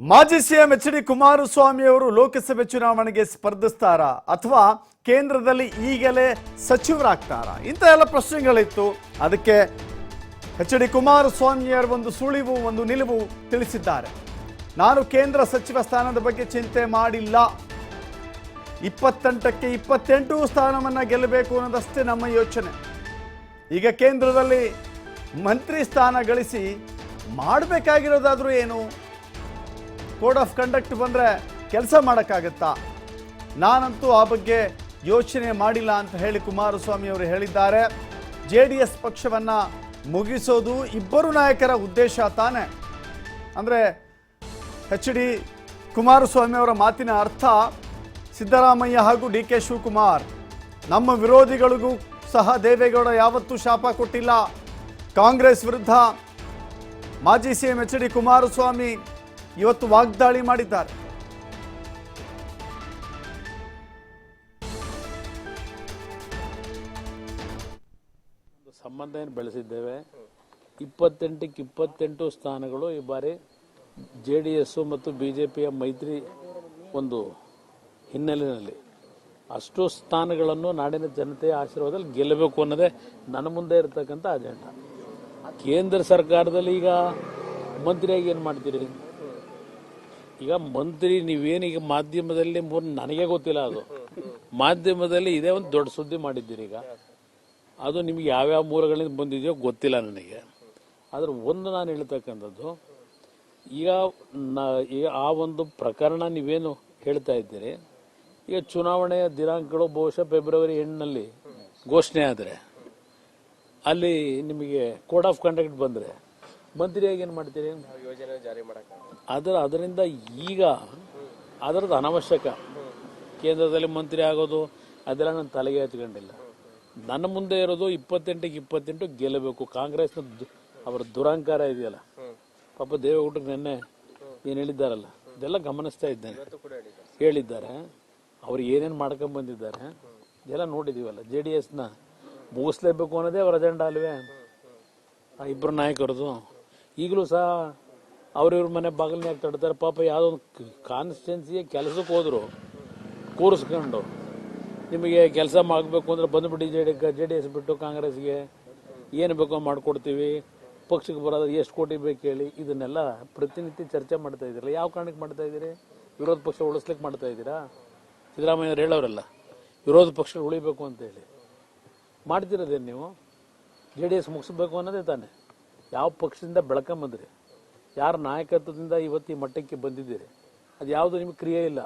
ಮಾಜಿ CM H D Kumaraswamy ಅವರು ಲೋಕಸಭೆ ಚುನಾವಣೆಗೆ ಸ್ಪರ್ಧಿಸ್ತಾರಾ ಅಥವಾ ಕೇಂದ್ರದಲ್ಲಿ ಈಗಲೇ ಸಚಿವರಾಗ್ತಾರಾ? ಇಂಥ ಎಲ್ಲ ಪ್ರಶ್ನೆಗಳಿತ್ತು. ಅದಕ್ಕೆ ಎಚ್ ಡಿ ಕುಮಾರಸ್ವಾಮಿಯವರ ಒಂದು ಸುಳಿವು, ಒಂದು ನಿಲುವು ತಿಳಿಸಿದ್ದಾರೆ. ನಾನು ಕೇಂದ್ರ ಸಚಿವ ಸ್ಥಾನದ ಬಗ್ಗೆ ಚಿಂತೆ ಮಾಡಿಲ್ಲ. ಇಪ್ಪತ್ತೆಂಟಕ್ಕೆ ಇಪ್ಪತ್ತೆಂಟು ಸ್ಥಾನವನ್ನು ಗೆಲ್ಲಬೇಕು ಅನ್ನೋದಷ್ಟೇ ನಮ್ಮ ಯೋಚನೆ. ಈಗ ಕೇಂದ್ರದಲ್ಲಿ ಮಂತ್ರಿ ಸ್ಥಾನ ಗಳಿಸಿ ಮಾಡಬೇಕಾಗಿರೋದಾದರೂ ಏನು? ಕೋಡ್ ಆಫ್ ಕಂಡಕ್ಟ್ ಬಂದರೆ ಕೆಲಸ ಮಾಡೋಕ್ಕಾಗತ್ತಾ? ನಾನಂತೂ ಆ ಬಗ್ಗೆ ಯೋಚನೆ ಮಾಡಿಲ್ಲ ಅಂತ ಹೇಳಿ ಕುಮಾರಸ್ವಾಮಿ ಅವರು ಹೇಳಿದ್ದಾರೆ. ಜೆ ಡಿ ಎಸ್ ಪಕ್ಷವನ್ನು ಮುಗಿಸೋದು ಇಬ್ಬರು ನಾಯಕರ ಉದ್ದೇಶ ತಾನೆ? ಅಂದರೆ ಎಚ್ ಡಿ ಕುಮಾರಸ್ವಾಮಿ ಅವರ ಮಾತಿನ ಅರ್ಥ ಸಿದ್ದರಾಮಯ್ಯ ಹಾಗೂ ಡಿ ಕೆ ಶಿವಕುಮಾರ್, ನಮ್ಮ ವಿರೋಧಿಗಳಿಗೂ ಸಹ ದೇವೇಗೌಡ ಯಾವತ್ತೂ ಶಾಪ ಕೊಟ್ಟಿಲ್ಲ. ಕಾಂಗ್ರೆಸ್ ವಿರುದ್ಧ ಮಾಜಿ ಸಿಎಂ ಎಚ್ ಡಿ ಕುಮಾರಸ್ವಾಮಿ ಇವತ್ತು ವಾಗ್ದಾಳಿ ಮಾಡಿದ್ದಾರೆ. ಸಂಬಂಧ ಏನು ಬೆಳೆಸಿದ್ದೇವೆ. ಇಪ್ಪತ್ತೆಂಟಕ್ಕೆ ಇಪ್ಪತ್ತೆಂಟು ಸ್ಥಾನಗಳು ಈ ಬಾರಿ ಜೆ ಡಿ ಎಸ್ಸು ಮತ್ತು ಬಿ ಜೆ ಪಿಯ ಮೈತ್ರಿ ಒಂದು ಹಿನ್ನೆಲೆಯಲ್ಲಿ. ಅಷ್ಟು ಸ್ಥಾನಗಳನ್ನು ನಾಡಿನ ಜನತೆಯ ಆಶೀರ್ವಾದದಲ್ಲಿ ಗೆಲ್ಲಬೇಕು ಅನ್ನೋದೇ ನನ್ನ ಮುಂದೆ ಇರತಕ್ಕಂಥ ಅಜೆಂಡಾ. ಕೇಂದ್ರ ಸರ್ಕಾರದಲ್ಲಿ ಈಗ ಮಂತ್ರಿಯಾಗಿ ಏನು ಮಾಡ್ತೀರಿ? ಈಗ ಮಂತ್ರಿ ನೀವೇನೀಗ ಮಾಧ್ಯಮದಲ್ಲಿ ನನಗೆ ಗೊತ್ತಿಲ್ಲ ಅದು. ಮಾಧ್ಯಮದಲ್ಲಿ ಇದೇ ಒಂದು ದೊಡ್ಡ ಸುದ್ದಿ ಮಾಡಿದ್ದೀರಿ ಈಗ. ಅದು ನಿಮ್ಗೆ ಯಾವ್ಯಾವ ಮೂಲಗಳಿಂದ ಬಂದಿದೆಯೋ ಗೊತ್ತಿಲ್ಲ ನನಗೆ. ಆದರೆ ಒಂದು ನಾನು ಹೇಳ್ತಕ್ಕಂಥದ್ದು, ಈಗ ಈಗ ಆ ಒಂದು ಪ್ರಕರಣ ನೀವೇನು ಹೇಳ್ತಾ ಇದ್ದೀರಿ, ಈಗ ಚುನಾವಣೆಯ ದಿನಾಂಕಗಳು ಬಹುಶಃ ಫೆಬ್ರವರಿ ಎಂಟನಲ್ಲಿ ಘೋಷಣೆ ಆದರೆ, ಅಲ್ಲಿ ನಿಮಗೆ ಕೋಡ್ ಆಫ್ ಕಂಡಕ್ಟ್ ಬಂದರೆ ಮಂತ್ರಿಯಾಗಿ ಏನು ಮಾಡ್ತೀರಿ? ಅದರ ಅದರಿಂದ ಈಗ ಅದರದ್ದು ಅನವಶ್ಯಕ. ಕೇಂದ್ರದಲ್ಲಿ ಮಂತ್ರಿ ಆಗೋದು ಅದೆಲ್ಲ ನಾನು ತಲೆಗೆ ಹಚ್ಕೊಂಡಿಲ್ಲ ನನ್ನ ಮುಂದೆ ಇರೋದು ಇಪ್ಪತ್ತೆಂಟಿಗೆ ಇಪ್ಪತ್ತೆಂಟು ಗೆಲ್ಲಬೇಕು. ಕಾಂಗ್ರೆಸ್ನ ಅವರ ದುರಂಕಾರ ಇದೆಯಲ್ಲ. ಪಾಪ ದೇವೇಗೌಡರು ನಿನ್ನೆ ಏನು ಹೇಳಿದ್ದಾರಲ್ಲ ಇದೆಲ್ಲ ಗಮನಿಸ್ತಾ ಇದ್ದೇನೆ. ಹೇಳಿದ್ದಾರೆ. ಅವ್ರು ಏನೇನು ಮಾಡ್ಕೊಂಡ್ ಬಂದಿದ್ದಾರೆ ಇದೆಲ್ಲ ನೋಡಿದೀವಲ್ಲ. ಜೆ ಡಿ ಎಸ್ನ ಮುಗಿಸ್ಲೇಬೇಕು ಅನ್ನೋದೇ ಅವ್ರ ಅಜೆಂಡಾ ಅಲ್ವೇ? ಆ ಇಬ್ಬರು ನಾಯಕರದು. ಈಗಲೂ ಸಹ ಅವ್ರಿವ್ರ ಮನೆ ಬಾಗಿಲನ್ನ ಯಾಕೆ ತಡ್ತಾರೆ. ಪಾಪ ಯಾವುದೋ ಒಂದು ಕಾನ್ಸ್ಟಿಟ್ಯೂನ್ಸಿಗೆ ಕೆಲಸಕ್ಕೆ ಹೋದ್ರು, ಕೂರಿಸ್ಕೊಂಡು. ನಿಮಗೆ ಕೆಲಸ ಮಾಡಬೇಕು ಅಂದ್ರೆ ಬಂದುಬಿಟ್ಟು J D J D S ಬಿಟ್ಟು ಕಾಂಗ್ರೆಸ್ಗೆ. ಏನು ಬೇಕೋ ಮಾಡಿಕೊಡ್ತೀವಿ. ಪಕ್ಷಕ್ಕೆ ಬರೋದು ಎಷ್ಟು ಕೋಟಿ ಬೇಕು ಹೇಳಿ ಇದನ್ನೆಲ್ಲ ಪ್ರತಿನಿತ್ಯ ಚರ್ಚೆ ಮಾಡ್ತಾ ಇದ್ದೀರಲ್ಲ. ಯಾವ ಕಾರಣಕ್ಕೆ ಮಾಡ್ತಾ ಇದ್ದೀರಿ? ವಿರೋಧ ಪಕ್ಷ ಉಳಿಸ್ಲಿಕ್ಕೆ ಮಾಡ್ತಾ ಇದ್ದೀರಾ? ಸಿದ್ದರಾಮಯ್ಯವ್ರು ಹೇಳೋರಲ್ಲ, ವಿರೋಧ ಪಕ್ಷ ಉಳಿಬೇಕು ಅಂತ ಹೇಳಿ. ಮಾಡ್ತಿರೋದೇನು ನೀವು? ಜೆ ಡಿ ಎಸ್ ಮುಗಿಸ್ಬೇಕು ಅನ್ನೋದೇ ತಾನೆ. ಯಾವ ಪಕ್ಷದಿಂದ ಬೆಳ್ಕೊಂಬಂದ್ರಿ ಯಾರ ನಾಯಕತ್ವದಿಂದ ಇವತ್ತು ಈ ಮಟ್ಟಕ್ಕೆ ಬಂದಿದ್ದೀರಿ? ಅದು ಯಾವುದು ನಿಮಗೆ ಕ್ರಿಯೆ ಇಲ್ಲ.